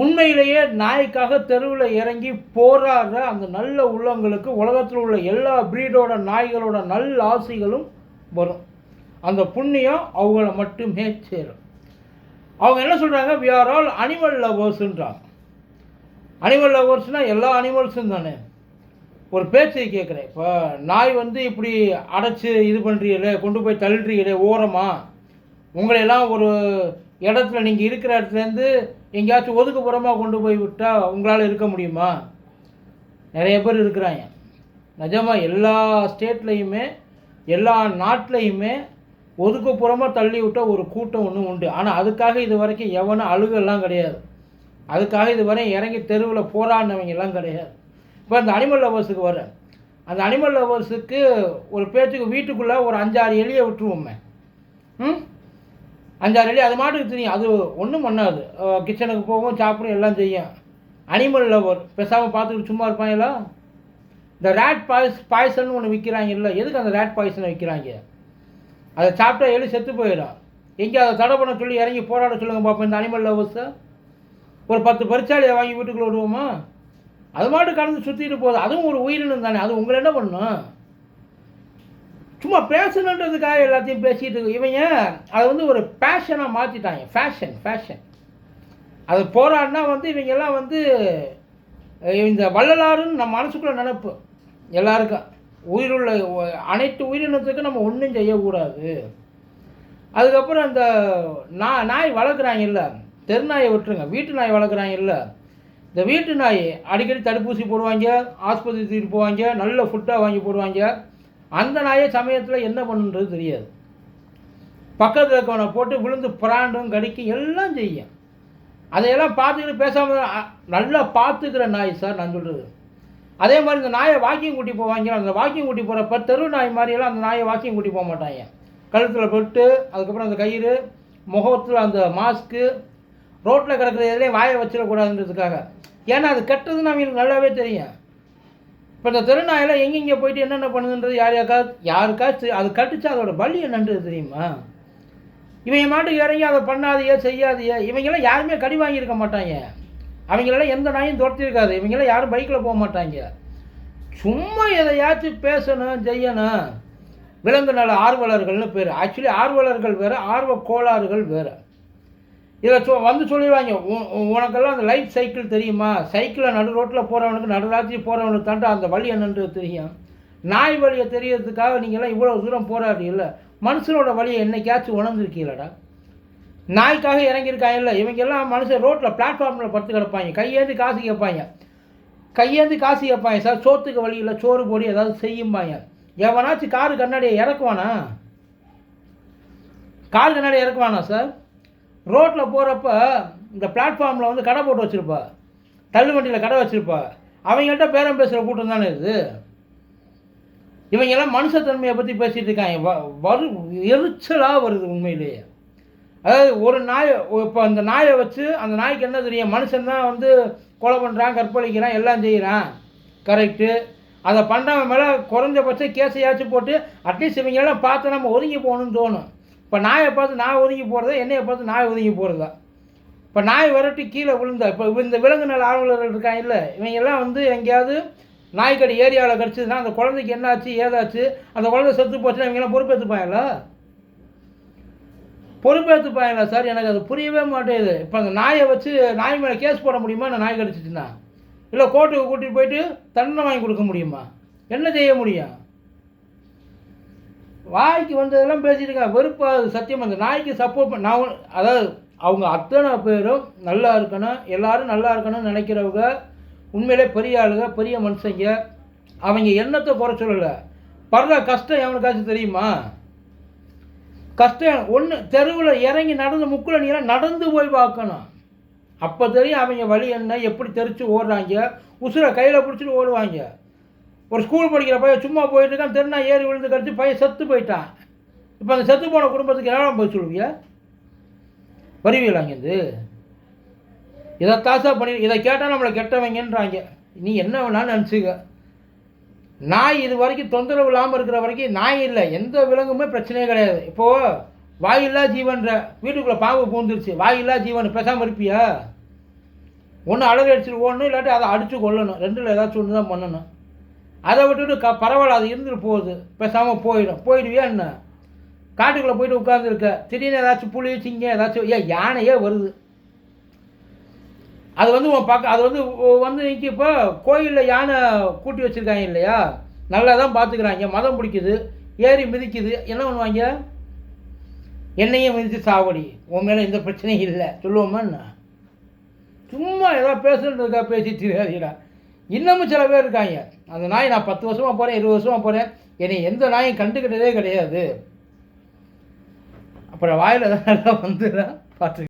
உண்மையிலேயே நாய்க்காக தெருவில் இறங்கி போராடுற அந்த நல்ல உள்ளங்களுக்கு உலகத்தில் உள்ள எல்லா ப்ரீடோட நாய்களோட நல்ல ஆசைகளும் வரும். அந்த புண்ணியம் அவங்கள மட்டுமே சேரும். அவங்க என்ன சொல்கிறாங்க வி ஆர் ஆல் அனிமல் லவர்ஸுன்றாங்க அனிமல் லவர்ஸ்னால் எல்லா அனிமல்ஸும் தானே. ஒரு பேச்சை கேட்குறேன். இப்போ நாய் வந்து இப்படி அடைச்சி இது பண்ணுறீங்களே கொண்டு போய் தள்ளுறீங்களே ஓரமாக உங்களையெல்லாம் ஒரு இடத்துல நீங்கள் இருக்கிற இடத்துலேருந்து எங்கேயாச்சும் ஒதுக்குப்புறமாக கொண்டு போய் விட்டால் உங்களால் இருக்க முடியுமா? நிறைய பேர் இருக்கிறாங்க. நிஜமாக எல்லா ஸ்டேட்லேயுமே எல்லா நாட்டிலையுமே ஒதுக்குப்புறமாக தள்ளி விட்ட ஒரு கூட்டம் ஒன்று உண்டு. ஆனால் அதுக்காக இது வரைக்கும் எவனும் அழுகெல்லாம் கிடையாது. அதுக்காக இது வரை இறங்கி தெருவில் போராடினவங்கெல்லாம் கிடையாது. இப்போ அந்த அனிமல் லவர்ஸுக்கு வரேன் அந்த அனிமல் லவர்ஸுக்கு ஒரு பேச்சுக்கு வீட்டுக்குள்ளே ஒரு அஞ்சாறு எலியை விட்டுருவோமே. ம்? அஞ்சாறு எலி அது மாட்டுக்கு தெரியும் அது ஒன்றும் பண்ணாது. கிச்சனுக்கு போகும் சாப்பிடும் எல்லாம் செய்யும். அனிமல் லவர் பேசாமல் பார்த்துக்கிட்டு சும்மா இருப்பாங்களா இந்த ரேட் பாய்ஸ் பாய்சன் ஒன்று விற்கிறாங்க இல்லை எதுக்கு அந்த ரேட் பாய்சனை விற்கிறாங்க அதை சாப்பிட்டா எலி செத்து போயிடும். எங்கே அதை தடை பண்ண சொல்லி இறங்கி போராட சொல்லுங்கள் பார்ப்போம் இந்த அனிமல் லவர்ஸை ஒரு பத்து பரிச்சாலியை வாங்கி வீட்டுக்குள்ளே விடுவோமா? அது மாட்டு கடந்து சுற்றிட்டு போகுது. அதுவும் ஒரு உயிரினம் தானே. அது உங்களை என்ன பண்ணும்? சும்மா பேசணுன்றதுக்காக எல்லாத்தையும் பேசிகிட்டு இருக்கு. இவங்க அதை வந்து ஒரு பேஷனாக மாற்றிட்டாங்க ஃபேஷன் ஃபேஷன் அது போராடினா வந்து இவங்கெல்லாம் வந்து இந்த வள்ளலாருன்னு நம்ம மனசுக்குள்ளே நினைப்பு. எல்லாருக்கும். உயிருள்ள அனைத்து உயிரினத்துக்கும் நம்ம ஒன்றும் செய்யக்கூடாது. அதுக்கப்புறம் இந்த நாய் நாய் வளர்க்குறாங்கல்ல தெரு நாயை விட்டுருங்க. வீட்டு நாய் வளர்க்குறாங்கல்ல இந்த வீட்டு நாய் அடிக்கடி தடுப்பூசி போடுவாங்க ஆஸ்பத்திரி தூக்கிட்டு போவாங்க நல்ல ஃபுட்டாக வாங்கி போடுவாங்க. அந்த நாயை சமயத்தில் என்ன பண்ணுன்றது தெரியாது. பக்கத்தில் இருக்கவனை போட்டு விழுந்து பிராண்டும் கடிக்கும் எல்லாம் செய்யும். அதையெல்லாம் பார்த்துக்கிட்டு பேசாமல் நல்லா பார்த்துக்கிற நாய் சார் நான் சொல்கிறது அதே மாதிரி இந்த நாயை வாக்கிங் கூட்டி போவாங்க அந்த வாக்கிங் கூட்டி போகிறப்ப தெரு நாய் மாதிரியெல்லாம் அந்த நாயை வாக்கிங் கூட்டி போக மாட்டாங்க. கழுத்தில் பொட்டு அதுக்கப்புறம் அந்த கயிறு முகத்தில் அந்த மாஸ்க்கு ரோட்டில் கிடக்கிற எதுலேயும் வாயை வச்சிடக்கூடாதுன்றதுக்காக. ஏன்னா அது கெட்டதுன்னு அவங்களுக்கு நல்லாவே தெரியும். இப்போ இந்த தெருநாயெல்லாம் எங்கெங்கே போயிட்டு என்னென்ன பண்ணுதுன்றது யார் யாருக்காவது யாருக்காச்சும் அது கட்டுச்சு அதோட பலி என்னன்றது தெரியுமா? இவங்க மாட்டுக்கு இறங்கி அதை பண்ணாதையே செய்யாதையே இவங்கெல்லாம் யாருமே கடி வாங்கியிருக்க மாட்டாங்க. அவங்களெல்லாம் எந்த நாயும் துரத்திருக்காது இவங்கெல்லாம் யாரும் பைக்கில் போக மாட்டாங்க. சும்மா எதையாச்சும் பேசணும் செய்யணும். விலங்கு நல ஆர்வலர்கள்னு பேர். ஆக்சுவலி ஆர்வலர்கள் வேறு ஆர்வ கோளாறுகள் வேறு. இதில் சொ வந்து சொல்லிடுவாங்க. உ- உனக்கெல்லாம் அந்த லைஃப் சைக்கிள் தெரியுமா? சைக்கிளில் நடு ரோட்டில் போகிறவனுக்கு நடுராத்திரி போகிறவனுக்கு தாண்டா அந்த வழி என்னன்றது தெரியும். நாய் வழியை தெரியறதுக்காக நீங்கள்லாம் இவ்வளோ தூரம் போராடுறீங்கல்ல? மனுஷனோட வழியை என்னைக்காச்சும் உணர்ந்துருக்கீங்களடா? நாய்க்காக இறங்கியிருக்காங்கல்ல இவங்கெல்லாம் மனுஷன் ரோட்டில் பிளாட்ஃபார்மில் படுத்து கிடப்பாங்க. கையேந்து காசு கேட்பாங்க. கையேந்து காசு கேட்பாங்க. சார் சோத்துக்கு வழி இல்லை சோறு போடி ஏதாவது செய்யும்பாங்க. எவனாச்சும் காரு கண்ணாடியை இறக்குவானா? கார் கண்ணாடியை இறக்குவானா சார்? ரோட்டில் போகிறப்ப இந்த பிளாட்ஃபார்மில் வந்து கடை போட்டு வச்சுருப்பா. தள்ளு வண்டியில் கடை வச்சுருப்பா. அவங்கள்ட்ட பேரம் பேசுகிற கூட்டம் தானே இது? இவங்கெல்லாம் மனுஷத்தன்மையை பற்றி பேசிகிட்டு இருக்காங்க. வ- வரு எரிச்சலாக வருது உண்மையிலேயே. அதாவது ஒரு நாயை இப்போ அந்த நாயை வச்சு அந்த நாய்க்கு என்ன தெரியும்? மனுஷன் தான் வந்து கொலை பண்ணுறான் கற்பழிக்கிறான் எல்லாம் செய்கிறான் கரெக்டு அதை பண்ணுறவன் மேலே குறைஞ்சபட்சம் கேஸையாச்சும் போட்டு அட்லீஸ்ட் இவங்கெல்லாம் பார்த்து நம்ம ஒதுங்கி போகணும்னு தோணும். இப்போ நாயை பார்த்து நான் ஒதுங்கி போகிறதா என்னையை பார்த்து நாய் ஒதுங்கி போகிறதா இப்போ நாய் விரட்டி கீழே விழுந்தா இப்போ இந்த விலங்கு நல ஆர்வலர்கள் இருக்காங்க இல்லை இவங்கெல்லாம் வந்து எங்கேயாவது நாய்க்கடி ஏரியாவில் கிடச்சிதுன்னா அந்த குழந்தைக்கு என்னாச்சு ஏதாச்சு அந்த குழந்தை செத்து போச்சுன்னா இவங்கெல்லாம் பொறுப்பேற்றுப்பாங்களா பொறுப்பேற்றுப்பாங்களா சார்? எனக்கு அது புரியவே மாட்டேங்குது. இப்போ அந்த நாயை வச்சு நாய் மேலே கேஸ் போட முடியுமா? அந்த நாய் கடிச்சிச்சுன்னா? இல்லை கோர்ட்டுக்கு கூட்டிகிட்டு போயிட்டு தண்டனை வாங்கி கொடுக்க முடியுமா? என்ன செய்ய முடியும்? வாய்க்கு வந்ததெல்லாம் பேசிட்டு இருக்காங்க வெறுப்பாது சத்தியம் அந்த நாய்க்கு சப்போர்ட் பண்ண நான் அதாவது அவங்க அத்தனை பேரும் நல்லா இருக்கணும் எல்லாரும் நல்லா இருக்கணும்னு நினைக்கிறவங்க உண்மையிலே பெரிய ஆளுங்க பெரிய மனுஷங்க அவங்க எண்ணத்தை குறை சொல்லலை. படுற கஷ்டம் எவனுக்காச்சும் தெரியுமா? கஷ்டம் ஒன்று தெருவில் இறங்கி நடந்து முக்கில் நீரை நடந்து போய் பார்க்கணும். அப்போ தெரியும் அவங்க வழி என்ன எப்படி தெரித்து ஓடுறாங்க உசுரை கையில் பிடிச்சிட்டு ஓடுவாங்க. ஒரு ஸ்கூல் படிக்கிற பையன் சும்மா போயிட்டு இருக்கான் திருநா ஏறி விழுந்து கடிச்சு பையன் செத்து போயிட்டான். இப்போ அந்த செத்து போன குடும்பத்துக்கு என்ன போய் சொல்லுவியா வருவீங்களா அங்கேருந்து? இதை தாசா பண்ணி இதை கேட்டால் நம்மளை கெட்டவங்கன்றாங்க. நீ என்ன வேணாலும் நினச்சிக்க. நாய் இது வரைக்கும் தொந்தரவு இல்லாமல் இருக்கிற வரைக்கும் நாய் இல்லை எந்த விலங்குமே பிரச்சனையே கிடையாது. இப்போது வாயில்லா ஜீவன்ற வீட்டுக்குள்ளே பாம்பு பூந்துருச்சு வாயில்லா ஜீவன் பேசாமல் இருப்பியா? ஒன்று அழகு அடிச்சுட்டு ஓடணும் இல்லாட்டி அதை அடித்து கொள்ளணும் ரெண்டில் ஏதாச்சும் ஒன்று தான் பண்ணணும். அதை விட்டுட்டு க பரவாயில்ல அது இருந்துட்டு போகுது. பேசாமல் போயிடும். போயிடுவியா என்ன? காட்டுக்குள்ளே போயிட்டு உட்காந்துருக்க திடீர்னு ஏதாச்சும் புலி சிங்கம் ஏதாச்சும் ஏன் யானையே வருது. அது வந்து உன் பக்க அது வந்து வந்து இங்கே இப்போ கோயிலில் யானை கூட்டி வச்சுருக்காங்க இல்லையா? நல்லா தான் பார்த்துக்கிறாங்க. மதம் பிடிக்குது. ஏறி மிதிக்குது. என்ன பண்ணுவாங்க? என்னையும் மிதித்து சாவடி. உன் மேலே எந்த பிரச்சனையும் இல்லை. சொல்லுவோமா என்ன? சும்மா ஏதோ பேசுன்றதுக்காக பேசி தெரியாதீடா இன்னமும் சில பேர் இருக்காங்க. அந்த நாய் நான் பத்து வருஷமாக போகிறேன் இருபது வருஷமாக போகிறேன் என்னை எந்த நாயும் கண்டுக்கிட்டதே கிடையாது. அப்புறம் வாயில் தான் வந்து பார்த்து